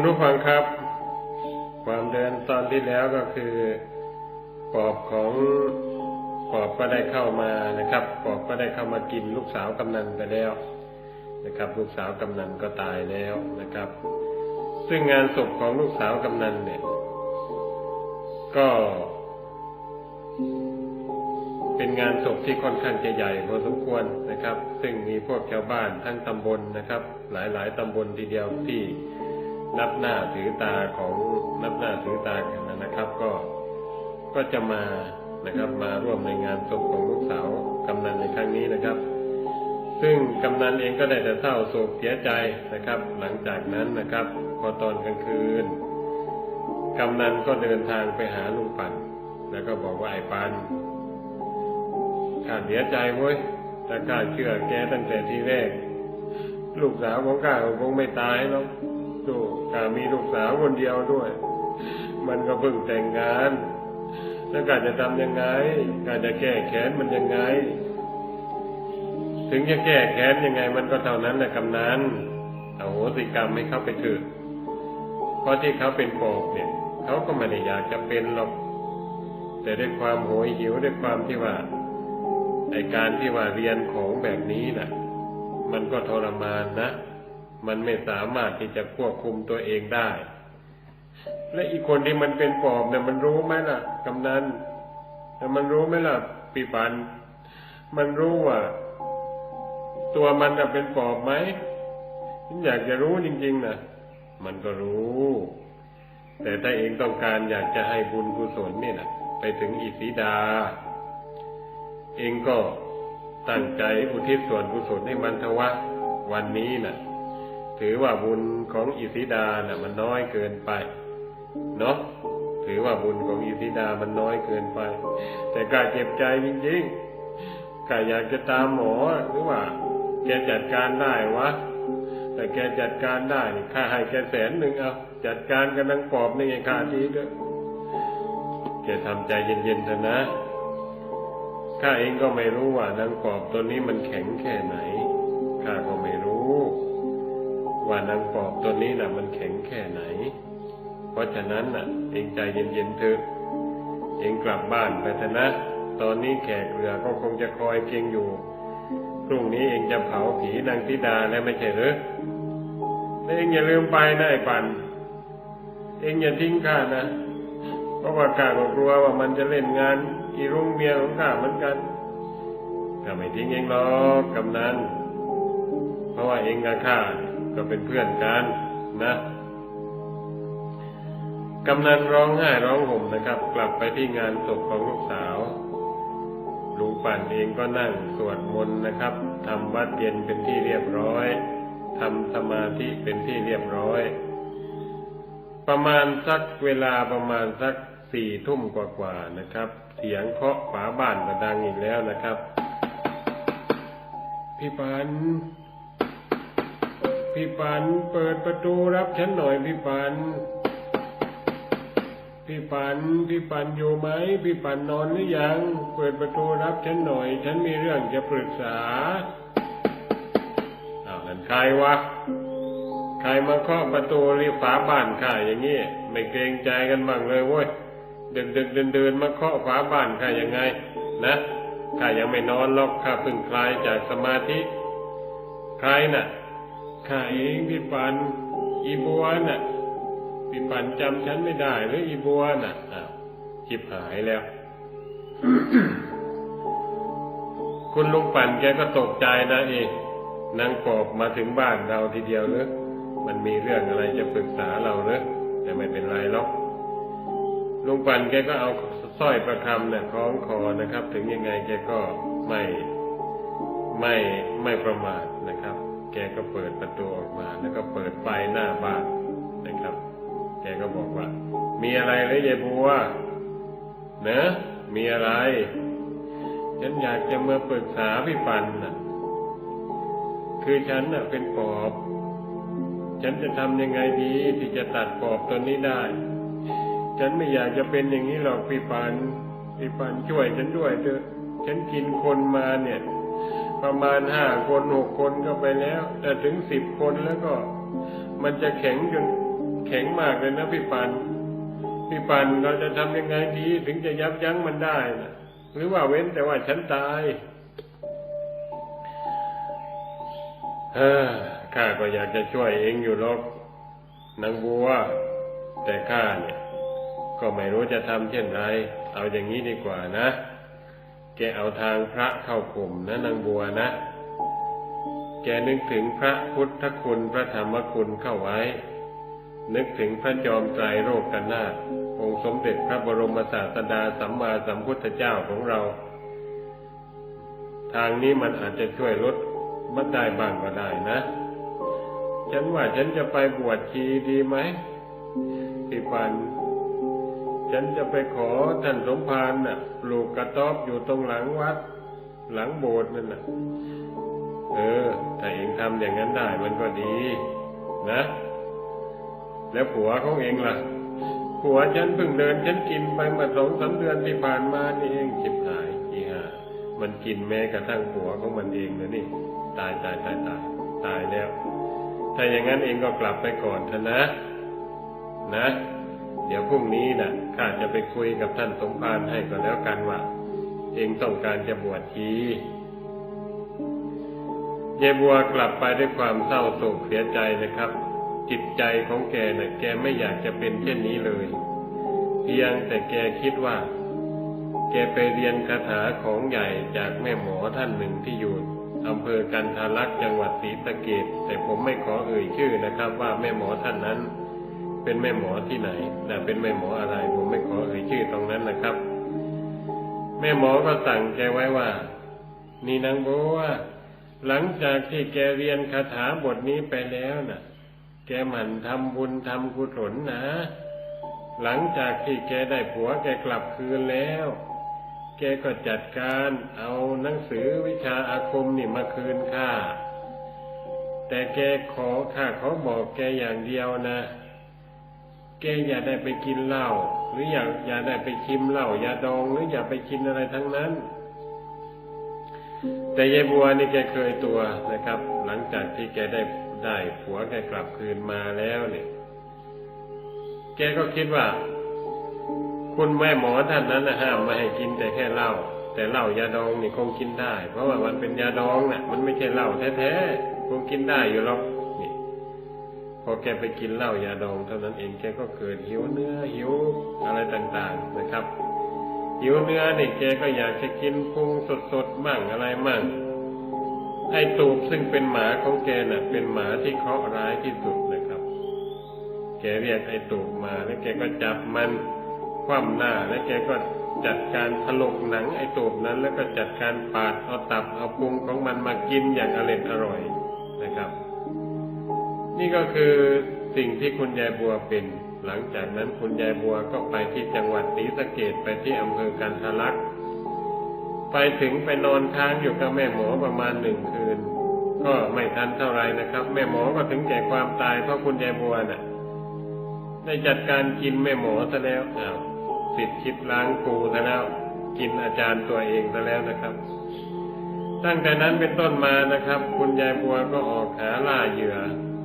คุณผู้ฟังครับ ความเดินตอนที่แล้วก็คือปอบของปอบก็ได้เข้ามานะครับปอบก็ได้เข้ามากินลูกสาวกำนันไปแล้วนะครับ ลูกสาวกำนันก็ตายแล้วนะครับ ซึ่งงานศพของลูกสาวกำนันเนี่ย ก็ เป็นงานศพที่ค่อนข้างจะใหญ่พอสมควรนะครับ ซึ่งมีพวกชาวบ้านทั้งตำบลนะครับ หลายๆตำบลทีเดียวที่ นับหน้าถือตาของนับหน้าถือตากันนะครับ ก็ก็จะมานะครับมาร่วมในงานศพของลูกสาวกำนันในครั้งนี้นะครับ ซึ่งกำนันเองก็ได้แต่เศร้าโศกเสียใจนะครับ หลังจากนั้นนะครับ พอตอนกลางคืนกำนันก็เดินทางไปหาลุงปันแล้วก็บอกว่าไอ้ปันข้าเสียใจเว้ยแต่ข้าเชื่อแกตั้งแต่ทีแรก ลูกสาวของข้าคงไม่ตายหรอก ดูข้ามีลูกสาวคนเดียวด้วย มันก็เพิ่งแต่งงาน แล้วข้าจะทำยังไงข้าจะแก้แค้นมันยังไง ถึงจะแก้แค้นยังไง มันก็เท่านั้นแหละกำนันเอาโหสิกรรมให้เขาไปเถอะเพราะที่เขาเป็นปอบเนี่ยเขาก็ไม่ได้อยากจะเป็นหรอกแต่ด้วยความโหยหิวด้วยความที่ว่าไอการที่ว่าเรียนของแบบนี้น่ะ มันก็ทรมานนะ มันไม่สามารถที่จะควบคุมตัวเองได้ และอีกคนที่มันเป็นปอบเนี่ยมันรู้ไหมล่ะกำนันแต่มันรู้ไหมล่ะปีปัน มันรู้ว่าตัวมันน่ะเป็นปอบไหมฉันอยากจะรู้จริงๆนะมันก็รู้ แต่ถ้าเองต้องการอยากจะให้บุญกุศลเนี่ยนะไปถึงอิสีดา เองก็ตั้งใจอุทิศส่วนกุศลให้มันทวะวันนี้นะ่ะ ถือว่าบุญของอิสิดาน่ะ มันน้อยเกินไป เนาะถือว่าบุญของอิสิดามันน้อยเกินไป แต่กาเจ็บใจจริงๆกาอยากจะตามหมอหรือว่า แกจัดการได้วะแต่แกจัดการได้ค่าให้แกแสนหนึ่งเอาจัดการกันนังปอบนี่ไงค่าทีเด้อแกทำใจเย็นๆเถอะนะข้าเองก็ไม่รู้ว่านางปอบตัวนี้มันแข็งแค่ไหนข้าก็ไม่ ว่านางปอบตัวนี้น่ะ มันแข็งแค่ไหน เพราะฉะนั้นน่ะ เองใจเย็นๆเถอะเองกลับบ้านไปเถอะนะ ตอนนี้แขกเรือก็คงจะคอยเกียงอยู่พรุ่งนี้เองจะเผาผีนางธิดาแล้วไม่ใช่หรือแล้วเองอย่าลืมไปนะไอ้ปัน เองอย่าทิ้งข้านะ เพราะว่าข้าก็กลัวว่ามันจะเล่นงาน อีรุ่งเมียของข้าเหมือนกันข้าไม่ทิ้งเองหรอกกำนัน เพราะว่าเองกับข้า ก็เป็นเพื่อนกันนะกำนันร้องไห้ร้องห่มนะครับ กลับไปที่งานศพของลูกสาวลุงปั่นเองก็นั่งสวดมนต์นะครับทำวัดเย็นเป็นที่เรียบร้อยทำสมาธิเป็นที่เรียบร้อย ประมาณสักเวลาประมาณสักสี่ทุ่มกว่าๆนะครับ เสียงเคาะฝาบ้านก็ดังอีกแล้วนะครับ พี่ปัน พี่ปัน เปิดประตูรับฉันหน่อยพี่ปัน พี่ปัน พี่ปันอยู่ไหม พี่ปันนอนหรือยัง เปิดประตูรับฉันหน่อย ฉันมีเรื่องจะปรึกษาอ้าวนั่นใครวะ ใครมาเคาะประตูรีฝาบ้านข้าอย่างนี้ไม่เกรงใจกันบ้างเลยเว้ยเดึกดึกเดินเดินมาเคาะฝาบ้านข้ายังไง นะข้ายังไม่นอนหรอกข้าเพิ่งคลายจากสมาธิใครน่ะ ข้าเองพี่ปันอีบัวน่ะพี่ปันจำฉันไม่ได้หรืออีบัวน่ะอ้าวจิบหายแล้ว คุณลุงปั่นแกก็ตกใจนะเองนางปอบมาถึงบ้านเราทีเดียวเนอะมันมีเรื่องอะไรจะปรึกษาเราเนอะแต่ไม่เป็นไรหรอกลุงปั่นแกก็เอาสร้อยประคำเนี่ยคล้องคอนะครับ ถึงยังไงแกก็ไม่ไม่ไม่ประมาทนะครับ แกก็เปิดประตูออกมา แล้วก็เปิดไฟหน้าบ้านนะครับ แกก็บอกว่า มีอะไรหรือยายบัวเนอะมีอะไร ฉันอยากจะมาปรึกษาพี่ปันน่ะ คือฉันน่ะ เป็นปอบ ฉันจะทำยังไงดีที่จะตัดปอบตัวนี้ได้ ฉันไม่อยากจะเป็นอย่างนี้หรอกพี่ปัน พี่ปันช่วยฉันด้วยเถอะ ฉันกินคนมาเนี่ย ประมาณห้าคนหกคนก็ไปแล้ว แต่ถึงสิบคนแล้วก็ มันจะแข็งจนแข็งมากเลยนะพี่ปันพี่ปันเราจะทำยังไงดี ถึงจะยับยั้งมันได้นะหรือว่าเว้นแต่ว่าฉันตายเออข้าก็อยากจะช่วยเองอยู่หรอกนางบัว แต่ข้าเนี่ย ก็ไม่รู้จะทำเช่นไร เอาอย่างนี้ดีกว่านะ แกเอาทางพระเข้ากลุ่มนะนางบัวนะ แกนึกถึงพระพุทธคุณพระธรรมคุณเข้าไว้ นึกถึงพระจอมไตรโลกนาถองค์สมเด็จพระบรมศาสดาสัมมาสัมพุทธเจ้าของเรา ทางนี้มันอาจจะช่วยลดบันได้บ้างก็ได้นะ ฉันว่าฉันจะไปบวชชีดีไหมพี่ปัน ฉันจะไปขอท่านสมภารน่ะ ปลูกกระต๊อบอยู่ตรงหลังวัด หลังโบสถ์นั่นน่ะ เออ ถ้าเองทำอย่างนั้นได้มันก็ดี นะ แล้วผัวของเองล่ะ ผัวฉันเพิ่งเดิน ฉันกินไปมาสองสามเดือนที่ผ่านมานี่เองจิบหายอีห่ามันกินแม้กระทั่งผัวของมันเองนะนี่ ตายตายตายตายตายแล้ว ถ้าอย่างนั้นเองก็กลับไปก่อนเถอะนะ นะ เดี๋ยวพรุ่งนี้นะ่ะข้าจะไปคุยกับท่านสมภารให้ก็แล้วกันว่า เองต้องการจะบวชทียายบัวกลับไปด้วยความเศร้าโศกเสียใจนะครับ จิตใจของแกนะ่ะ แกไม่อยากจะเป็นเช่นนี้เลย เพียงแต่แกคิดว่า แกไปเรียนคาถาของใหญ่จากแม่หมอท่านหนึ่งที่อยู่อำเภอกันทารักษ์จังหวัดศรีสะเกดแต่ผมไม่ขอเอ่ยชื่อนะครับ ว่าแม่หมอท่านนั้น เป็นแม่หมอที่ไหนนะเป็นแม่หมออะไร ผมไม่ขอเอ่ยชื่อตรงนั้นนะครับ แม่หมอก็สั่งแกไว้ว่า นี่นางโบว่าหลังจากที่แกเรียนคาถาบทนี้ไปแล้วน่ะ แกหมั่นทำบุญทำกุศลนะ หลังจากที่แกได้ผัวแกกลับคืนแล้ว แกก็จัดการเอาหนังสือวิชาอาคมนี่มาคืนข้าแต่แกขอข้าเขาบอกแกอย่างเดียวนะ แกอย่าได้ไปกินเหล้าหรืออย่าอย่าได้ไปชิมเหล้ายาดองหรืออย่าไปกินอะไรทั้งนั้น แต่ยายบัวนี่แกเคยตัวนะครับ หลังจากที่แกได้ได้ผัวแกกลับคืนมาแล้วเนี่ย แกก็คิดว่า คุณแม่หมอท่านนั้นนะห้ามไม่ให้กินแต่แค่เหล้าแต่เหล้ายาดองนี่คงกินได้ เพราะว่ามันเป็นยาดองน่ะ มันไม่ใช่เหล้าแท้ๆคงกินได้อยู่หรอก อแกไปกินเหล้ายาดองเท่านั้นเองแกก็เกิดหิวเนื้อหิวอะไรต่างๆนะครับ หิวเนื้อเนี่ยแกก็อยากจะกินพุงสดๆมั่งอะไรมั่งไอ้ตูบซึ่งเป็นหมาของแกน่ะ เป็นหมาที่เคราะห์ร้ายที่สุดนะครับ แกเรียกไอ้ตูบมาแล้วแกก็จับมันคว่ำหน้าแล้วแกก็จัดการถลกหนังไอ้ตูบนั้น แล้วก็จัดการปาดเอาตับเอาพุงของมันมากินอย่างอร่อยอร่อยนะครับ นี่ก็คือสิ่งที่คุณยายบัวเป็น หลังจากนั้นคุณยายบัวก็ไปที่จังหวัดศรีสะเกดไปที่อำเภอกันทะลัก ไปถึงไปนอนค้างอยู่กับแม่หมอประมาณหนึ่งคืน ก็ไม่ทันเท่าไรนะครับ แม่หมอก็ถึงแก่ความตายเพราะคุณยายบัวน่ะ ได้จัดการกินแม่หมอซะแล้วอ้าวติดชิดล้างครูซะแล้ว กินอาจารย์ตัวเองซะแล้วนะครับตั้งแต่นั้นเป็นต้นมานะครับ คุณยายบัวก็ออกหาล่าเหยื่อ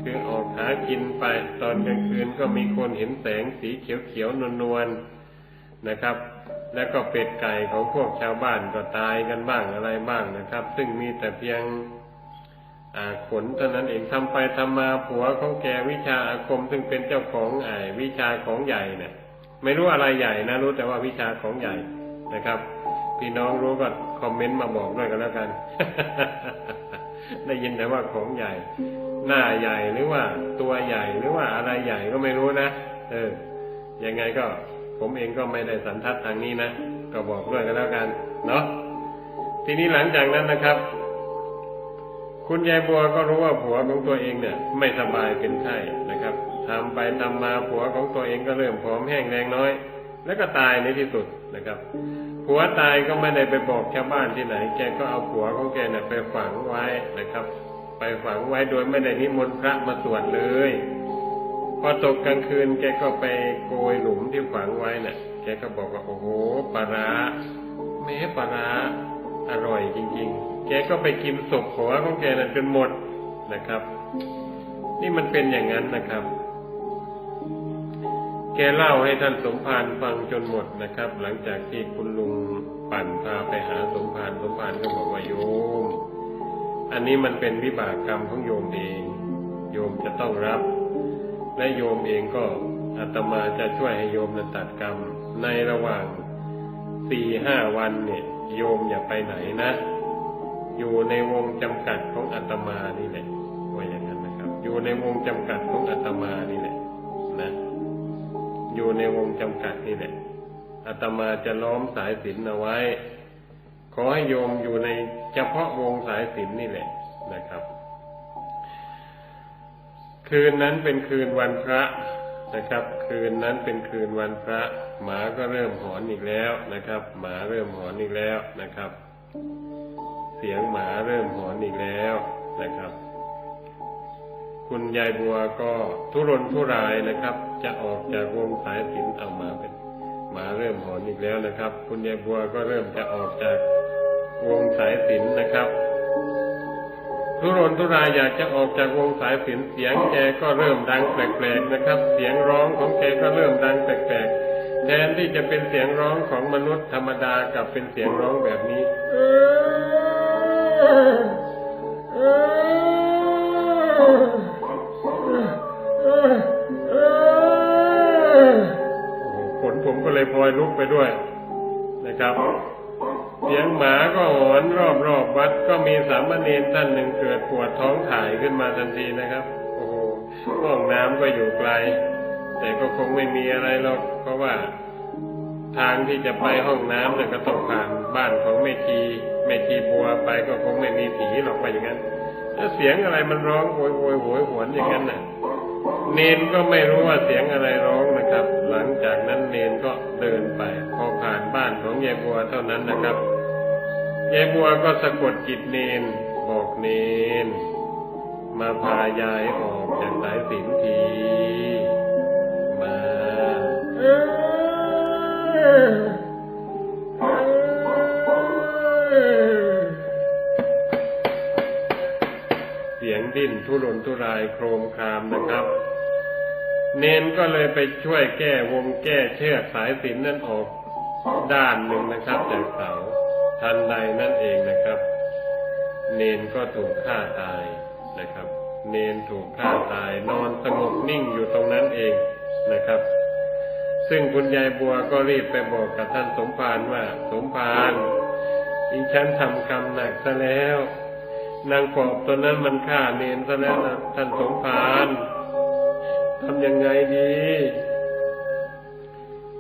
คือออกหากินไปตอนกลางคืนก็มีคนเห็นแสงสีเขียวๆนวลๆนะครับ แล้วก็เป็ดไก่ของพวกชาวบ้านก็ตายกันบ้างอะไรบ้างนะครับ ซึ่งมีแต่เพียงขนเท่านั้นเองทำไปทำมาผัวของแกวิชาอาคม ซึ่งเป็นเจ้าของไอ้วิชาของใหญ่เนี่ยไม่รู้อะไรใหญ่นะรู้แต่ว่าวิชาของใหญ่นะครับ พี่น้องรู้ก็คอมเมนต์มาบอกด้วยกันแล้วกัน ได้ยินแต่ว่าของใหญ่ หน้าใหญ่หรือว่าตัวใหญ่หรือว่าอะไรใหญ่ก็ไม่รู้นะเออยังไงก็ผมเองก็ไม่ได้สันทัดทางนี้นะก็บอกด้วยกันแล้วกัน เนาะทีนี้หลังจากนั้นนะครับ คุณยายบัวก็รู้ว่าผัวของตัวเองเนี่ย ไม่สบายเป็นไข้นะครับทำไปทำมาผัวของตัวเองก็เริ่มผอมแห้งแรงน้อย แล้วก็ตายในที่สุดนะครับผัวตายก็ไม่ได้ไปบอกชาวบ้านที่ไหน แกก็เอาผัวของแกเนี่ยไปฝังไว้นะครับ ไปฝังไว้โดยไม่ได้นิมนต์พระมาสวดเลย พอตกกลางคืนแกก็ไปโกยหลุมที่ฝังไว้น่ะ แกก็บอกว่าโอ้โหปลาร้าแม้ปลาร้าอร่อยจริง ๆ แกก็ไปกินศพผัวของแกน่ะจนหมดนะครับ นี่มันเป็นอย่างนั้นนะครับ แกเล่าให้ท่านสมภารฟังจนหมดนะครับ หลังจากที่คุณลุงปั่นพาไปหาสม อันนี้มันเป็นวิบากกรรมของโยมเอง โยมจะต้องรับ และโยมเองก็อาตมาจะช่วยให้โยมนั้นตัดกรรม ในระหว่างสี่ห้าวันเนี่ย โยมอย่าไปไหนนะ อยู่ในวงจำกัดของอาตมานี่แหละว่าอย่างนั้นนะครับ อยู่ในวงจำกัดของอาตมานี่แหละ นะ อยู่ในวงจำกัดนี่แหละอาตมาจะล้อมสายสินเอาไว้ ขอให้โยมอยู่ในเฉพาะวงสายสิญจนนี่แหละนะครับ คืนนั้นเป็นคืนวันพระนะครับ คืนนั้นเป็นคืนวันพระ หมาก็เริ่มหอนอีกแล้วนะครับ หมาเริ่มหอนอีกแล้วนะครับ เสียงหมาเริ่มหอนอีกแล้วนะครับ คุณยายบัวก็ทุรนทุรายนะครับ จะออกจากวงสายสินเอามาเป็นหมาเริ่มหอนอีกแล้วนะครับ คุณยายบัวก็เริ่มจะออกจาก วงสายสินนะครับ ทุรนทุรายอยากจะออกจากวงสายสินเสียงแกก็เริ่มดังแปลกๆนะครับ เสียงร้องของแกก็เริ่มดังแปลกๆแทนที่จะเป็นเสียงร้องของมนุษย์ธรรมดากลับเป็นเสียงร้องแบบนี้โอ้โหขนผมก็เลยพลอยลุกไปด้วยนะครับ เสียงหมาก็หอนรอบรอบวัดก็มีสามเณรท่านหนึ่งเกิดปวดท้องถ่ายขึ้นมาทันทีนะครับ โอ้โหห้องน้ำก็อยู่ไกล แต่ก็คงไม่มีอะไรหรอกเพราะว่า ทางที่จะไปห้องน้ำเนี่ยก็ต้องผ่านบ้านของแม่ชีแม่ชีบัวไปก็คงไม่มีผีหรอกไปอย่างนั้นแล้วเสียงอะไรมันร้องโวยโวยโหยหวนอย่างนั้นน่ะ เนนก็ไม่รู้ว่าเสียงอะไรร้องนะครับ หลังจากนั้น ยายบัวเท่านั้นนะครับยายบัวก็สะกดจิตเนนบอกเนน มาพายายออกจากสายสินที มาเสียงดิ้นทุรนทุรายโครมครามนะครับเนนก็เลยไปช่วยแก้วงแก้เชือกสายสินนั้นออก ด้านหนึ่งนะครับจากเสาทันใดนั่นเองนะครับ เนนก็ถูกฆ่าตายนะครับ เนนถูกฆ่าตาย นอนสงบนิ่งอยู่ตรงนั้นเองนะครับ ซึ่งคุณยายบัวก็รีบไปบอกกับท่านสมภารว่า สมภารอีฉันทำกรรมหนักซะแล้วนางปอบตัวนั้นมันฆ่าเนนซะแล้วนะท่านสมภารทำยังไงดี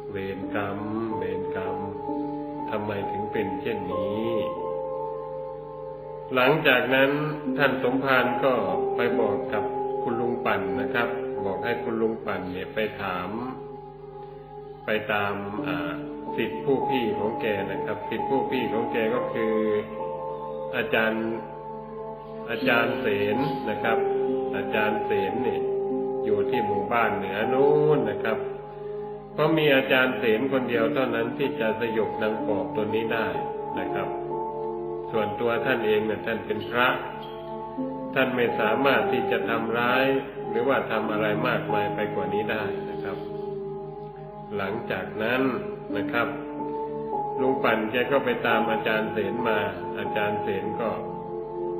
เวรกรรม เป็นเช่นนี้ หลังจากนั้นท่านสมภารก็ไปบอกกับคุณลุงปั่นนะครับ บอกให้คุณลุงปั่นเนี่ยไปถาม ไปตามสิทธิผู้พี่ของแกนะครับสิทธิผู้พี่ของแกก็คืออาจารย์อาจารย์เสนนะครับ อาจารย์เสนเนี่ยอยู่ที่หมู่บ้านเหนือนู้นนะครับ เพราะมีอาจารย์เสนคนเดียวเท่านั้นที่จะสยบนางปอบตัวนี้ได้นะครับ ส่วนตัวท่านเองเนี่ยท่านเป็นพระ ท่านไม่สามารถที่จะทำร้าย หรือว่าทำอะไรมากมายไปกว่านี้ได้นะครับ หลังจากนั้นนะครับลุงปั่นแกก็ไปตามอาจารย์เสนมา อาจารย์เสนก็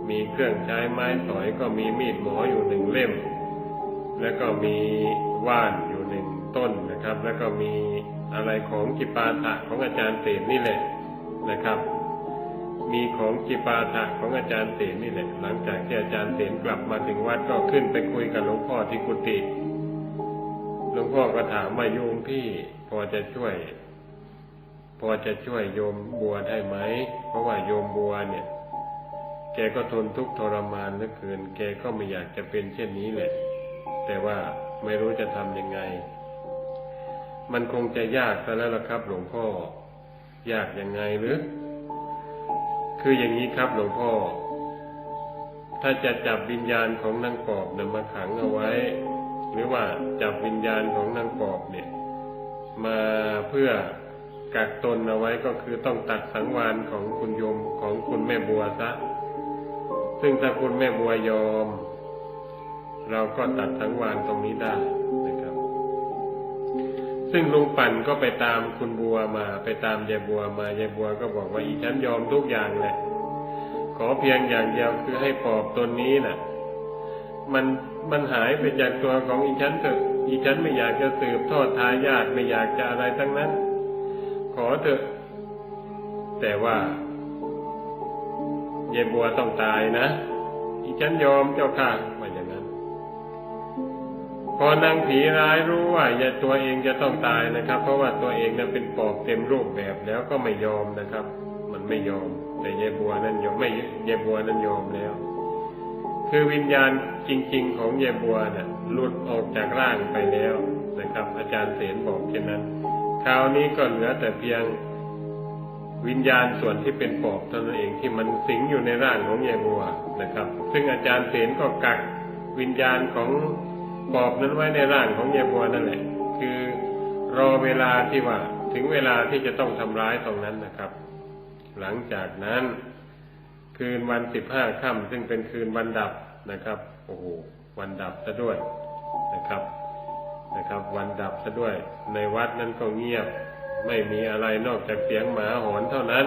มีเครื่องใช้ไม้สอยก็มีมีดหมออยู่หนึ่งเล่ม แล้วก็มีว่าน ต้นนะครับ แล้วก็มีอะไรของจิปาถะของอาจารย์เสนนี่แหละนะครับ มีของจิปาถะของอาจารย์เสนนี่แหละ หลังจากที่อาจารย์เสนกลับมาถึงวัดก็ขึ้นไปคุยกับหลวงพ่อที่กุฏิหลวงพ่อก็ถามว่าโยมพี่พอจะช่วย พอจะช่วยโยมบัวได้ไหมเพราะว่าโยมบัวเนี่ยแกก็ทนทุกข์ทรมานเหลือเกิน แกก็ไม่อยากจะเป็นเช่นนี้แหละ แต่ว่าไม่รู้จะทำยังไง มันคงจะยากซะแล้วล่ะครับ หลวงพ่อ ยากยังไงหรือ คืออย่างนี้ครับ หลวงพ่อ ถ้าจะจับวิญญาณของนางปอบเนี่ยมาขังเอาไว้ หรือว่าจับวิญญาณของนางปอบเนี่ย มาเพื่อกักตนเอาไว้ก็คือต้องตัดสังวานของคุณโยมของคุณแม่บัวซะ ซึ่งถ้าคุณแม่บัวยอม เราก็ตัดสังวานตรงนี้ได้ ซึ่งลุงปั่นก็ไปตามคุณบัวมา ไปตามยายบัวมายายบัวก็บอกว่าอีฉันยอมทุกอย่างแหละ ขอเพียงอย่างเดียวคือให้ปอบตนนี้น่ะ มันมันหายไปจากตัวของอีฉันเถอะ อีฉันไม่อยากจะสืบทอดทายาทไม่อยากจะอะไรทั้งนั้น ขอเถอะ แต่ว่ายายบัวต้องตายนะ อีฉันยอมเจ้าค่ะ พอนางผีร้ายรู้ว่าอย่าตัวเองจะต้องตายนะครับ เพราะว่าตัวเองนั้นเป็นปอบเต็มรูปแบบแล้วก็ไม่ยอมนะครับ มันไม่ยอม แต่ยายบัวนั้นยอมไม่ยายบัวนั้นยอมแล้ว คือวิญญาณจริง ๆ ของยายบัวน่ะหลุดออกจากร่างไปแล้วนะครับ อาจารย์เสนบอกเช่นนั้น คราวนี้ก็เหลือแต่เพียงวิญญาณส่วนที่เป็นปอบเท่านั้นเองที่มันสิงอยู่ในร่างของยายบัวนะครับ ซึ่งอาจารย์เสนก็กักวิญญาณของ ปอบนั้นไว้ในร่างของยายบัวนั่นแหละ คือรอเวลาที่ว่าถึงเวลาที่จะต้องทำร้ายตรงนั้นนะครับ หลังจากนั้นคืนวันสิบห้าค่ำซึ่งเป็นคืนวันดับนะครับ โอ้โหวันดับซะด้วยนะครับนะครับ วันดับซะด้วย ในวัดนั้นก็เงียบ ไม่มีอะไรนอกจากเสียงหมาหอนเท่านั้น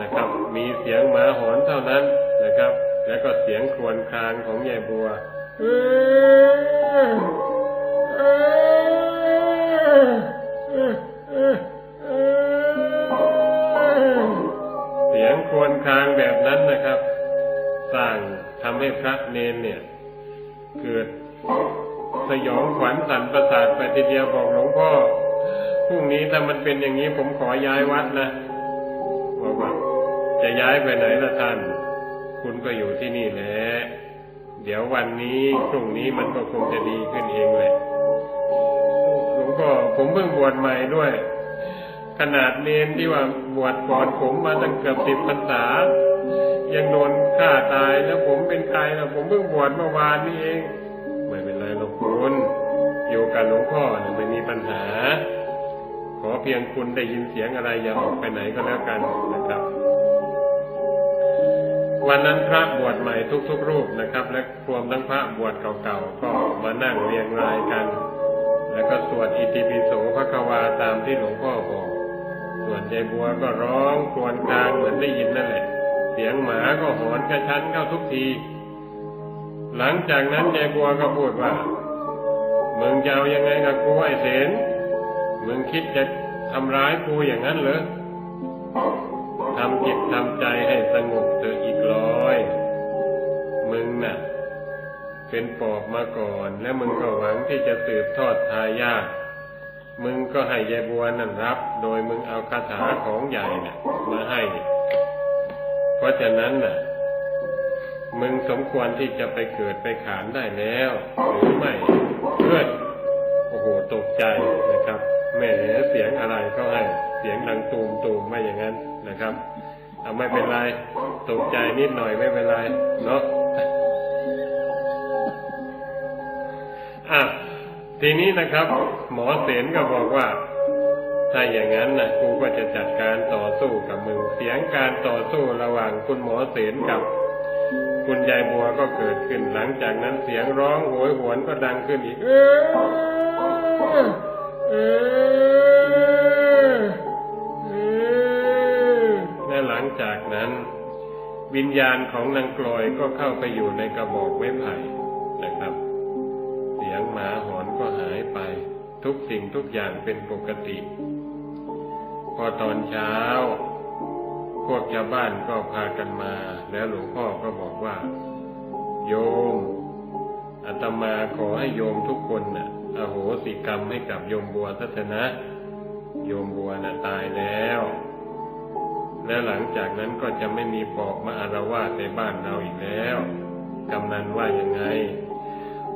นะครับ มีเสียงหมาหอนเท่านั้นนะครับ แล้วก็เสียงครวญครางของยายบัว เสียงครวญครางแบบนั้นนะครับ สร้างทำให้พระเนนเนี่ย เกิดสยองขวัญสันประสาทไปทีเดียวบอกหลวงพ่อพรุ่งนี้ถ้ามันเป็นอย่างนี้ผมขอย้ายวัดนะบอกว่าจะย้ายไปไหนล่ะท่าน คุณก็อยู่ที่นี่แหละ เดี๋ยววันนี้พรุ่งนี้มันก็คงจะดีขึ้นเองแหละหลวงพ่อผมเพิ่งบวชใหม่ด้วย ขนาดเนนที่ว่าบวชก่อนผมมาตั้งเกือบสิบพรรษา ยังโดนฆ่าตายแล้วผมเป็นใครล่ะผมเพิ่งบวชเมื่อวานนี้เอง ไม่เป็นไรหรอกคุณอยู่กับหลวงพ่อไม่มีปัญหา ขอเพียงคุณได้ยินเสียงอะไรอย่าออกไปไหนก็แล้วกันนะครับ วันนั้นพระบวชใหม่ทุกๆรูปนะครับ และรวมทั้งพระบวชเก่าๆก็มานั่งเรียงรายกัน แล้วก็สวดอิติปิโสพระควาตามที่หลวงพ่อบอก ส่วนยายบัวก็ร้องครวญครางเหมือนได้ยินนั่นแหละ เสียงหมาก็หอนกระชั้นเข้าทุกที หลังจากนั้นยายบัวก็พูดว่ามึงจะเอายังไงกับกูไอ้เสนมึงคิดจะทำร้ายกูอย่างนั้นเหรอ ทำจิตทำใจให้สงบเถออีกร้อย มึงน่ะ เป็นปอบมาก่อน แล้วมึงก็หวังที่จะสืบทอดทายาทมึงก็ให้ยายบัวนั่นรับ โดยมึงเอาคาถาของใหญ่น่ะ มาให้ เพราะฉะนั้นน่ะ มึงสมควรที่จะไปเกิดไปขานได้แล้ว หรือไม่เพื่อนโอ้โหตกใจนะครับ แหม่เสียงอะไรก็ให้เสียงดังตูมตูมไม่อย่างนั้นนะครับเอาไม่เป็นไรตกใจนิดหน่อยไม่เป็นไรเนาะอะทีนี้นะครับ หมอเสนก็บอกว่า ถ้าอย่างนั้นนะกูก็จะจัดการต่อสู้กับมึงเสียงการต่อสู้ระหว่างคุณหมอเสนกับ คุณยายบัวก็เกิดขึ้นหลังจากนั้นเสียงร้องโหยหวนก็ดังขึ้นอีกเออเออ วิญญาณของนางกลอยก็เข้าไปอยู่ในกระบอกไม้ไผ่นะครับ เสียงหมาหอนก็หายไป ทุกสิ่งทุกอย่างเป็นปกติ พอตอนเช้า พวกชาวบ้านก็พากันมา แล้วหลวงพ่อก็บอกว่า โยมอาตมาขอให้โยมทุกคนน่ะอโหสิกรรมให้กับโยมบัวทัศนะ โยมบัวน่ะตายแล้ว แล้วหลังจากนั้นก็จะไม่มีปอบมาอารวาสในบ้านเราอีกแล้ว กำนันว่ายังไง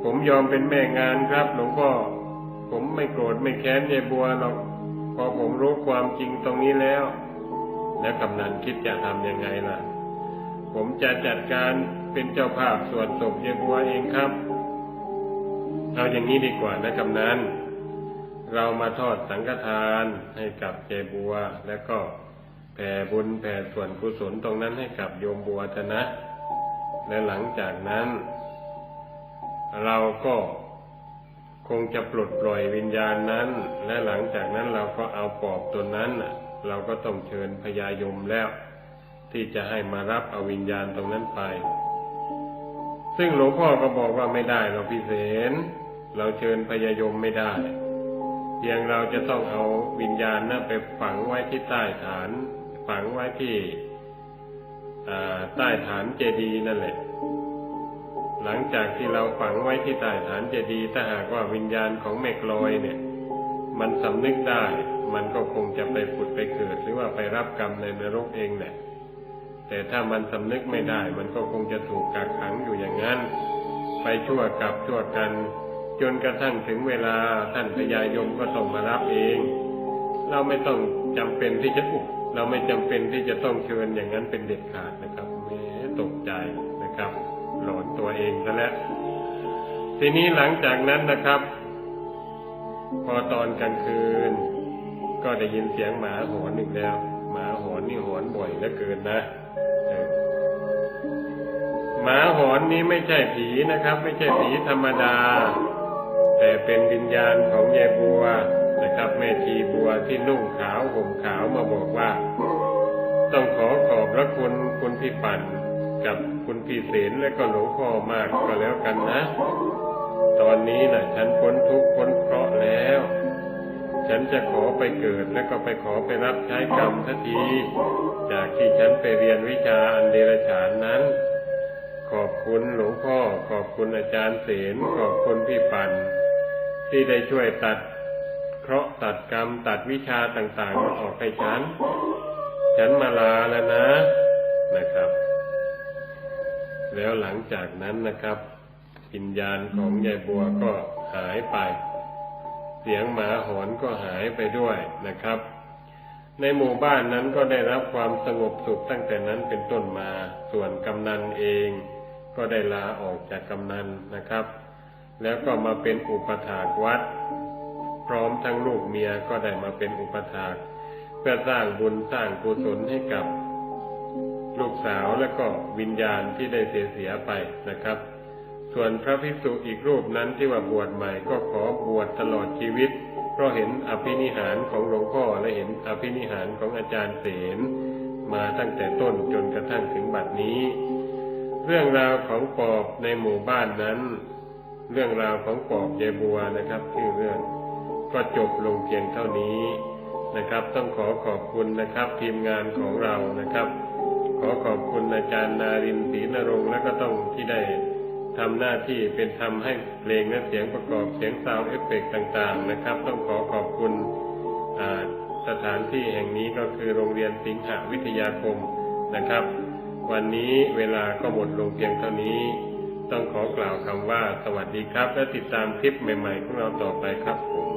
ผมยอมเป็นแม่งานครับหลวงพ่อ ผมไม่โกรธไม่แค้นยายบัวหรอก พอผมรู้ความจริงตรงนี้แล้ว แล้วกำนันคิดจะทำยังไงล่ะ ผมจะจัดการเป็นเจ้าภาพสวดศพยายบัวเองครับ เอาอย่างนี้ดีกว่านะกำนัน เรามาทอดสังฆทานให้กับยายบัวแล้วก็ แผ่บุญแผ่ส่วนกุศลตรงนั้นให้กับโยมบัวเถอะนะ และหลังจากนั้น เราก็คงจะปลดปล่อยวิญญาณนั้น และหลังจากนั้นเราก็เอาปอบตัวนั้นเราก็ต้องเชิญพญายมแล้ว ที่จะให้มารับเอาวิญญาณตรงนั้นไป ซึ่งหลวงพ่อก็บอกว่าไม่ได้เราพิเศษเราเชิญพญายมไม่ได้ เพียงเราจะต้องเอาวิญญาณนั้นไปฝังไว้ที่ใต้ฐาน ฝังไว้ที่ใต้ฐานเจดีย์นั่นแหละ หลังจากที่เราฝังไว้ที่ใต้ฐานเจดีย์ถ้าหากว่าวิญญาณของแม่กลอยเนี่ย มันสำนึกได้ มันก็คงจะไปผุดไปเกิด หรือว่าไปรับกรรมในนรกเองแหละ แต่ถ้ามันสำนึกไม่ได้ มันก็คงจะถูกกักขังอยู่อย่างนั้น ไปชั่วกับชั่วกัน จนกระทั่งถึงเวลาท่านพญายมก็ต้องมารับเอง เราไม่ต้องจำเป็นที่จะอุบ เราไม่จำเป็นที่จะต้องเชิญอย่างนั้นเป็นเด็ดขาดนะครับแม้ตกใจนะครับ หลอนตัวเองซะแล้วทีนี้หลังจากนั้นนะครับ พอตอนกลางคืน ก็ได้ยินเสียงหมาหอนอีกแล้ว หมาหอนนี่หอนบ่อยเหลือเกินนะหมาหอนนี้ไม่ใช่ผีนะครับ ไม่ใช่ผีธรรมดา แต่เป็นวิญญาณของยายบัว นะครับแม่ชีบัวที่นุ่งขาวห่มขาวมาบอกว่า ต้องขอขอบพระคุณคุณพี่ปั่นกับคุณพี่เสนและก็หลวงพ่อมากก็แล้วกันนะ ตอนนี้นะ่ะ ฉันพ้นทุกข์พ้นเคราะห์แล้ว ฉันจะขอไปเกิดแล้วก็ไปขอไปรับใช้กรรมทันที จากที่ฉันไปเรียนวิชาอันเดรฉานนั้น ขอบคุณหลวงพ่อ ขอบคุณอาจารย์เสนขอบคุณพี่ปันที่ได้ช่วยตัด ราะห์ตัดกรรม ตัดวิชาต่างๆมาออกให้ฉัน ฉันมาลาแล้วนะนะครับ แล้วหลังจากนั้นนะครับวิญญาณของยายบัวก็หายไป เสียงหมาหอนก็หายไปด้วยนะครับ ในหมู่บ้านนั้นก็ได้รับความสงบสุขตั้งแต่นั้นเป็นต้นมา ส่วนกำนันเองก็ได้ลาออกจากกำนันนะครับ แล้วก็มาเป็นอุปถากวัด ร้อมทั้งลูกเมียก็ได้มาเป็นอุปถากเพื่อสร้างบุญสร้างกุศลให้กับ ลูกสาวและก็วิญญาณที่ได้เสียเสียไปนะครับ ส่วนพระภิกษุอีกรูปนั้นที่ว่าบวชใหม่ก็ขอบวชตลอดชีวิต เพราะเห็นอภินิหารของหลวงพ่อและเห็นอภินิหารของอาจารย์เสนมาตั้งแต่ต้นจนกระทั่งถึงบัดนี้ เรื่องราวของปอบในหมู่บ้านนั้น เรื่องราวของปอบยายบัวนะครับชื่อเรื่อง ก็จบลงเพียงเท่านี้นะครับ ต้องขอขอบคุณนะครับ ทีมงานของเรานะครับ ขอขอบคุณอาจารย์นารินศรีนรงค์และก็ต้องที่ได้ทำหน้าที่เป็นทำให้เพลงและเสียงประกอบเสียงซาวเอฟเฟกต์ต่างๆนะครับ ต้องขอขอบคุณสถานที่แห่งนี้ก็คือโรงเรียนสิงหวิทยาคมนะครับ วันนี้เวลาก็หมดลงเพียงเท่านี้ ต้องขอกล่าวคำว่าสวัสดีครับ และติดตามคลิปใหม่ ๆ ของเราต่อไปครับผม